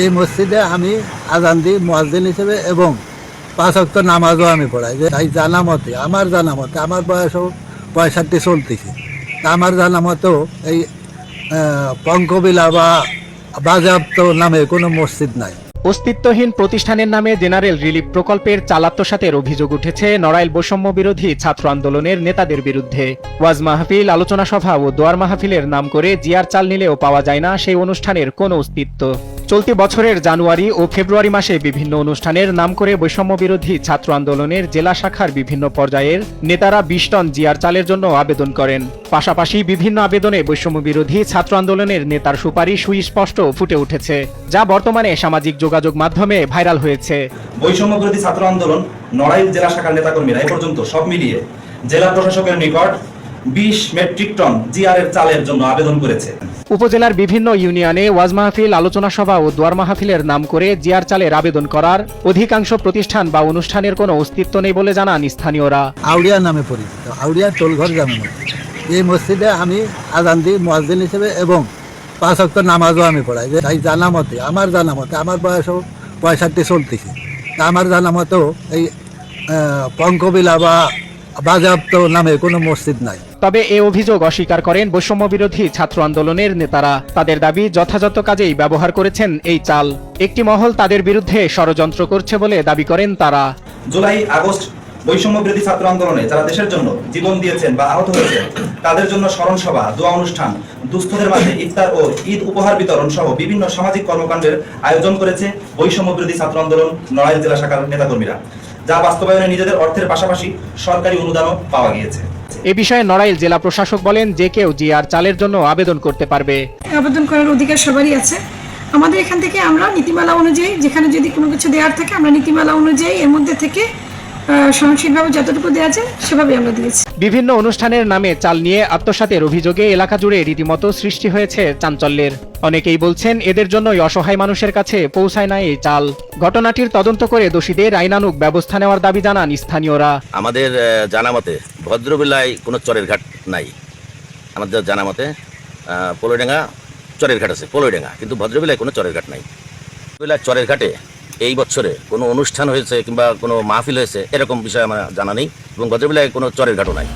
এই মসজিদে আমি আজান দিই মোয়াজ্জিন হিসেবে এবং পাঁচ অক্ট নামাজও আমি পড়াই। যে তাই জানা মতে, আমার জানা মতে, আমার বয়সও পঁয়ষট্টি চলতেছে আমার জানা মতেও এই পঙ্কবিলা বা বাজেয়াপ্ত নামে কোনো মসজিদ নাই। অস্তিত্বহীন প্রতিষ্ঠানের নামে জেনারেল রিলিফ প্রকল্পের চাল আত্মসাতের অভিযোগ উঠেছে নড়াইল বৈষম্য বিরোধী ছাত্র আন্দোলনের নেতাদের বিরুদ্ধে। ওয়াজ মাহফিল, আলোচনা সভা ও দোয়ার মাহফিলের নাম করে জিয়ার চাল নিলেও পাওয়া যায় না সেই অনুষ্ঠানের কোনো অস্তিত্ব। চলতি বছরের জানুয়ারি ও ফেব্রুয়ারি মাসে বিভিন্ন অনুষ্ঠানের নাম করে বৈষম্য বিরোধী ছাত্র আন্দোলনের জেলা শাখার বিভিন্ন পর্যায়ের নেতারা বিশ টন জিয়ার চালের জন্য আবেদন করেন। পাশাপাশি বিভিন্ন আবেদনে বৈষম্য বিরোধী ছাত্র আন্দোলনের নেতার সুপারিশ সুস্পষ্ট ফুটে উঠেছে, যা বর্তমানে সামাজিক যোগাযোগ মাধ্যমে ভাইরাল হয়েছে। বৈষম্য বিরোধী ছাত্র আন্দোলন নড়াইল জেলা শাখার নেতাকর্মীরা এ পর্যন্ত সব মিলিয়ে জেলা প্রশাসকের নিকট বিশ মেট্রিক টন জিআর এর চালের জন্য আবেদন করেছে। উপজেলার বিভিন্ন ইউনিয়নে ওয়াজ মাহফিল আলোচনা সভা ও দোয়ার মাহফিলের নাম করে জিয়ার চালের আবেদন করার অধিকাংশ প্রতিষ্ঠান বা অনুষ্ঠানের কোনো অস্তিত্ব নেই বলে জানান স্থানীয়রা। আউলিয়া নামে পরিচিত আউলিয়া টোলঘর জামে এই মসজিদে আমি আজান দিই মোয়াজ্জিন হিসেবে এবং পাঁচ অক্ট নামাজও আমি পড়াই। যে তাই জানা মতে আমার জানা মতে আমার বয়সও পঁয়ষট্টি চলতেছে তা আমার জানা মতেও এই পঙ্কবিলা বা বাজেয়াপ্ত নামে কোনো মসজিদ নাই। তবে এ অভিযোগ অস্বীকার করেন বৈষম্য বিরোধী ছাত্র আন্দোলনের নেতারা। তাদের দাবি যথাযথ কাজেই ব্যবহার করেছেন এই চাল। একটি মহল তাদের বিরুদ্ধে ষড়যন্ত্র করছে বলে দাবি করেন তারা। জুলাই, আগস্ট বৈষম্য বিরোধী ছাত্র আন্দোলনে যারা দেশের জন্য জীবন দিয়েছেন বা আহত হয়েছেন, তাদের জন্য স্মরণ সভা, দোয়া অনুষ্ঠান, দুস্থদের মাঝে ইফতার ও ঈদ উপহার বিতরণ সহ বিভিন্ন সামাজিক কর্মকাণ্ডের আয়োজন করেছে বৈষম্য বিরোধী ছাত্র আন্দোলন নড়াইল জেলা শাখার নেতাকর্মীরা, যা বাস্তবায়নে নিজেদের অর্থের পাশাপাশি সরকারি অনুদানও পাওয়া গিয়েছে। এ বিষয়ে নড়াইল জেলা প্রশাসক বলেন যে কেউ জিয়ার চালের জন্য আবেদন করতে পারবে। আবেদন করার অধিকার সবারই আছে। আমাদের এখান থেকে আমরা নীতিমালা অনুযায়ী যেখানে যদি কোনো কিছু দেওয়ার থাকে আমরা নীতিমালা অনুযায়ী এর মধ্যে থেকে সহনশীলভাবে যতটুকু দেওয়া যায় সেভাবে আমরা দিয়েছি। বিভিন্ন অনুষ্ঠানের নামে চাল নিয়ে আত্মসাতের অভিযোগে এলাকা জুড়ে রীতিমতো সৃষ্টি হয়েছে চাঞ্চল্যের। অনেকেই বলছেন এদের জন্যই অসহায় মানুষের কাছে পৌঁছায় না এই চাল। ঘটনাটির তদন্ত করে দোষীদের আইনানুগ ব্যবস্থা নেওয়ার দাবি জানান স্থানীয়রা। আমাদের আহ, জানা মতে ভদ্রবেলায় কোনো চরের ঘাট নাই। আমাদের জানা মতে আহ, চরের ঘাট আছে পোলোডাঙ্গা কিন্তু ভদ্রবেলায় কোনো চরের ঘাট নাই। বেলায় চরের ঘাটে এই বছরে কোনো অনুষ্ঠান হয়েছে কিংবা কোনো মাহফিল হয়েছে এরকম বিষয়ে আমার জানা নেই এবং ভদ্রবেলায় কোনো চরের ঘাটও নাই।